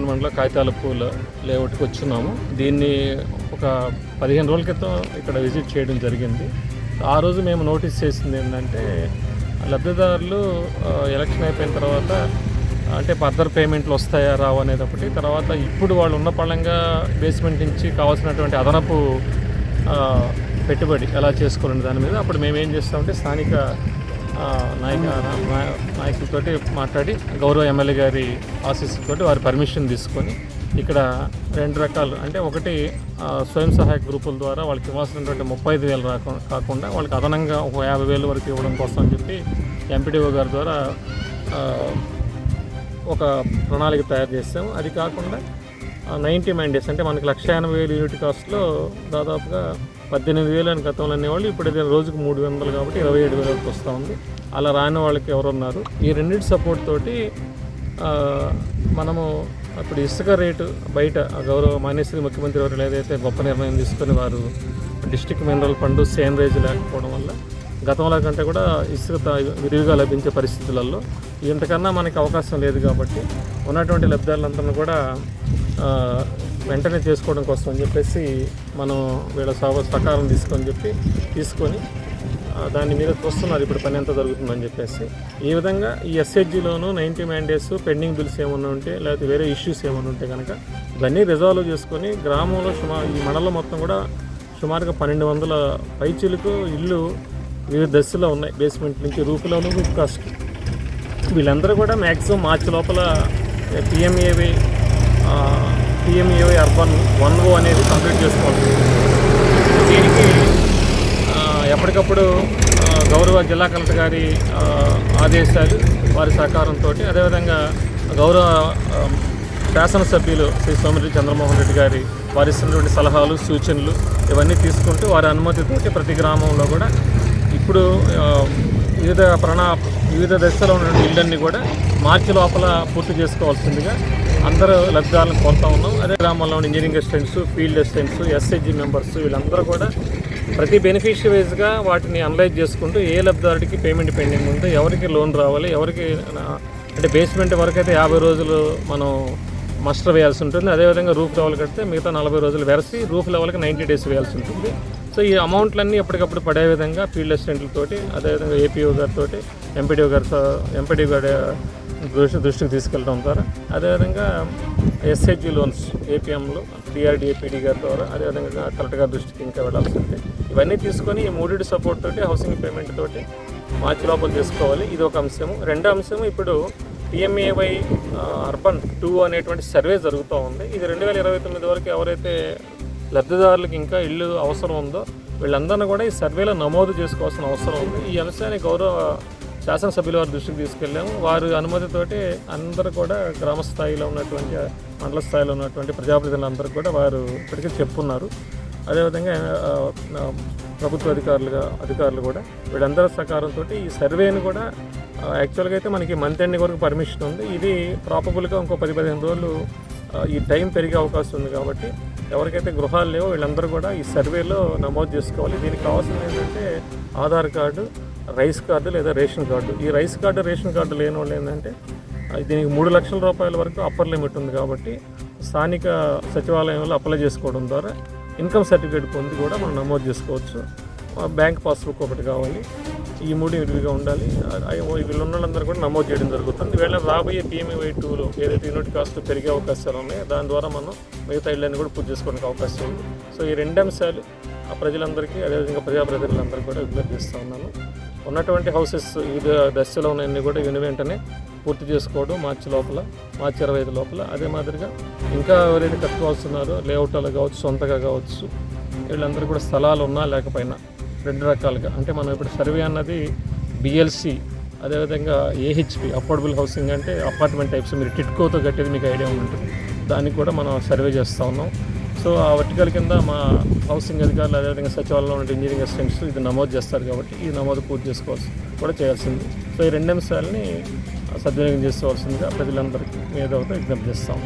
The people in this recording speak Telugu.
ఇటికాల పూల లేఅవుట్కి వచ్చున్నాము. దీన్ని ఒక పదిహేను రోజుల క్రితం ఇక్కడ విజిట్ చేయడం జరిగింది. ఆ రోజు మేము నోటీస్ చేసింది ఏంటంటే లబ్ధిదారులు ఎలక్షన్ అయిపోయిన తర్వాత అంటే ఫర్దర్ పేమెంట్లు వస్తాయా రావు అనేది ఒకటి తర్వాత ఇప్పుడు వాళ్ళు ఉన్న పళ్ళంగా బేస్మెంట్ నుంచి కావాల్సినటువంటి అదనపు పెట్టుబడి ఎలా చేసుకోవాలని దాని మీద అప్పుడు మేము ఏం చేస్తామంటే స్థానిక నాయక నా- నాయకులతోటి మాట్లాడి గౌరవ ఎమ్మెల్యే గారి ఆశీస్సులతోటి వారి పర్మిషన్ తీసుకొని ఇక్కడ రెండు రకాలు అంటే ఒకటి స్వయం సహాయక గ్రూపుల ద్వారా వాళ్ళకి ఇవ్వాల్సినటువంటి ముప్పై ఐదు వేలు కాకుండా వాళ్ళకి అదనంగా ఒక యాభై వేలు వరకు ఇవ్వడం కోసం అని చెప్పి ఎంపీడీఓ గారి ద్వారా ఒక ప్రణాళిక తయారు చేసాము. అది కాకుండా నైంటీ మైండేస్ అంటే మనకి లక్ష ఎనభై వేలు యూనిట్ కాస్ట్లో దాదాపుగా పద్దెనిమిది వేలు అని గతంలో అనేవాళ్ళు ఇప్పుడు ఇది రోజుకు మూడు వందలు కాబట్టి ఇరవై ఏడు వేల వరకు వస్తూ ఉంది. అలా రాని వాళ్ళకి ఎవరున్నారు? ఈ రెండింటి సపోర్ట్ తోటి మనము అప్పుడు ఇసుక రేటు బయట గౌరవ మాన్యశ్రీ ముఖ్యమంత్రి వారు ఏదైతే గొప్ప నిర్ణయం తీసుకుని వారు డిస్టిక్ మినరల్ ఫండ్ సేనరేజ్ లేకపోవడం వల్ల గతంలో కంటే కూడా ఇసుక విరివిగా లభించే పరిస్థితులలో ఇంతకన్నా మనకి అవకాశం లేదు కాబట్టి ఉన్నటువంటి లబ్ధాలందరినీ కూడా వెంటనే చేసుకోవడం కోసం అని చెప్పేసి మనం వీళ్ళ సహ సహకారం తీసుకొని చెప్పి తీసుకొని దాని మీద చూస్తున్నారు ఇప్పుడు పని ఎంత జరుగుతుందని చెప్పేసి. ఈ విధంగా ఈ ఎస్హెచ్జిలోను నైంటీ మ్యాండేట్స్ పెండింగ్ బిల్స్ ఏమైనా ఉంటే లేకపోతే వేరే ఇష్యూస్ ఏమైనా ఉంటే కనుక ఇవన్నీ రిజాల్వ్ చేసుకొని గ్రామంలో సుమారు ఈ మండలం మొత్తం కూడా సుమారుగా పన్నెండు వందల పైచీలకు ఇల్లు వివిధ దశలో ఉన్నాయి. బేస్మెంట్ నుంచి రూఫ్ రూఫ్ కాస్ట్ వీళ్ళందరూ కూడా మ్యాక్సిమం మార్చి లోపల పిఎంఏవి పిఎంఏవి అర్బన్ వన్ ఓ అనేది కంప్లీట్ చేసుకోవాలి. దీనికి ఎప్పటికప్పుడు గౌరవ జిల్లా కలెక్టర్ గారి ఆదేశాలు వారి సహకారంతో అదేవిధంగా గౌరవ శాసన శాసనసభ్యులు శ్రీ సోమిరెడ్డి చంద్రమోహన్ రెడ్డి గారి వారి ఇస్తున్నటువంటి సలహాలు సూచనలు ఇవన్నీ తీసుకుంటూ వారి అనుమతితోటి ప్రతి గ్రామంలో కూడా ఇప్పుడు వివిధ ప్రణా వివిధ దశలో ఉన్న ఇళ్ళన్నీ కూడా మార్చి లోపల పూర్తి చేసుకోవాల్సిందిగా అందరూ లబ్ధిదారులను కోరుతా ఉన్నాం. అదే గ్రామంలో ఉన్న engineering assistants field assistants SHG members వీళ్ళందరూ కూడా ప్రతి బెనిఫిషరీస్గా వాటిని అనలైజ్ చేసుకుంటూ ఏ లబ్ధిదారుడికి పేమెంట్ పెండింగ్ ఉందో ఎవరికి లోన్ రావాలి ఎవరికి అంటే బేస్మెంట్ వరకు అయితే యాభై రోజులు మనం మస్టర్ వేయాల్సి ఉంటుంది. అదేవిధంగా రూఫ్ లెవెల్ కడితే మిగతా నలభై రోజులు వెరసి రూఫ్ లెవెల్కి నైంటీ డేస్ వేయాల్సి ఉంటుంది. సో ఈ అమౌంట్లన్నీ ఎప్పటికప్పుడు పడే విధంగా ఫీల్డ్ అసిస్టెంట్లతోటి అదేవిధంగా ఏపీఓ గారితో ఎంపీడీఓ గారితో ఎంపీడీఓ గారి దృష్టి దృష్టికి తీసుకెళ్ళడం ద్వారా అదేవిధంగా ఎస్హెచ్జి లోన్స్ ఏపీఎంలో టీఆర్డీఏపీడీ గారి ద్వారా అదేవిధంగా కలెక్టర్ గారి దృష్టికి ఇంకా వెళ్ళాల్సి ఇవన్నీ తీసుకొని ఈ మూడింటి సపోర్ట్ తోటి హౌసింగ్ పేమెంట్ తోటి మార్చి లోపల చేసుకోవాలి. ఇది ఒక అంశము. రెండో అంశము ఇప్పుడు పిఎంఏవై అర్బన్ టూ అనేటువంటి సర్వే జరుగుతూ ఉంది. ఇది రెండు వేల ఇరవై తొమ్మిది వరకు ఎవరైతే లబ్ధిదారులకు ఇంకా ఇల్లు అవసరం ఉందో వీళ్ళందరినీ కూడా ఈ సర్వేలో నమోదు చేసుకోవాల్సిన అవసరం ఉంది. ఈ అంశాన్ని గౌరవ శాసనసభ్యుల వారి దృష్టికి తీసుకెళ్ళాము. వారి అనుమతితోటి అందరూ కూడా గ్రామ స్థాయిలో ఉన్నటువంటి మండల స్థాయిలో ఉన్నటువంటి ప్రజాప్రతినిధులందరూ కూడా వారు ఇప్పటికీ చెప్పున్నారు. అదేవిధంగా ప్రభుత్వ అధికారులుగా అధికారులు కూడా వీళ్ళందరి సహకారంతో ఈ సర్వేని కూడా యాక్చువల్గా అయితే మనకి మంత్ ఎండింగ్ వరకు పర్మిషన్ ఉంది. ఇది ప్రాపబుల్గా ఇంకో పది పదిహేను రోజులు ఈ టైం పెరిగే అవకాశం ఉంది కాబట్టి ఎవరికైతే గృహాలు లేవో వీళ్ళందరూ కూడా ఈ సర్వేలో నమోదు చేసుకోవాలి. దీనికి కావాల్సింది ఏంటంటే ఆధార్ కార్డు రైస్ కార్డు లేదా రేషన్ కార్డు. ఈ రైస్ కార్డు రేషన్ కార్డు లేని వాళ్ళు ఏంటంటే దీనికి మూడు లక్షల రూపాయల వరకు అప్పర్ లిమిట్ ఉంది కాబట్టి స్థానిక సచివాలయంలో అప్లై చేసుకోవడం ద్వారా ఇన్కమ్ సర్టిఫికేట్ పొంది కూడా మనం నమోదు చేసుకోవచ్చు. బ్యాంక్ పాస్బుక్ ఒకటి కావాలి. ఈ మూడు విడివిగా ఉండాలి. వీళ్ళు ఉన్న కూడా నమోదు చేయడం జరుగుతుంది. వీళ్ళ రాబోయే పిఎంఈవై టూలో ఏదైతే యూనిట్ కాస్ట్ పెరిగే అవకాశాలు ఉన్నాయో దాని ద్వారా మనం మిగతా ఇళ్ళని కూడా పూర్తి చేసుకోవడానికి అవకాశం ఉంది. సో ఈ రెండు అంశాలు ఆ ప్రజలందరికీ అదేవిధంగా ప్రజాప్రతినిధులందరికీ కూడా విజ్ఞప్తి చేస్తూ ఉన్నాను. ఉన్నటువంటి హౌసెస్ వివిధ దశలో ఉన్నాయన్నీ కూడా విని వెంటనే పూర్తి చేసుకోవడం మార్చి లోపల మార్చి ఇరవై ఐదు లోపల. అదే మాదిరిగా ఇంకా ఎవరైతే కట్టుకోవాల్స్తున్నారో లేఅవుట్లో కావచ్చు సొంతగా కావచ్చు వీళ్ళందరూ కూడా స్థలాలు ఉన్నా లేకపోయినా రెండు రకాలుగా. అంటే మనం ఇప్పుడు సర్వే అన్నది బిఎల్సి అదేవిధంగా ఏహెచ్పి అఫోర్డబుల్ హౌసింగ్ అంటే అపార్ట్మెంట్ టైప్స్ మీరు టిట్కోతో కట్టేది మీకు ఐడియా ఉంటుంది. దానికి కూడా మనం సర్వే చేస్తూ ఉన్నాం. సో ఆ వర్టికల్ కింద మా హౌసింగ్ అధికారులు అదేవిధంగా సచివాలయంలో ఉన్న ఇంజనీరింగ్ అసిస్టెంట్స్ ఇది నమోదు చేస్తారు కాబట్టి ఈ నమోదు పూర్తి చేసుకోవాల్సి కూడా చేయాల్సింది. సో ఈ రెండు అంశాలని సద్వినియోగం చేసుకోవాల్సిందిగా ప్రజలందరికీ మీద విజ్ఞప్తి చేస్తాం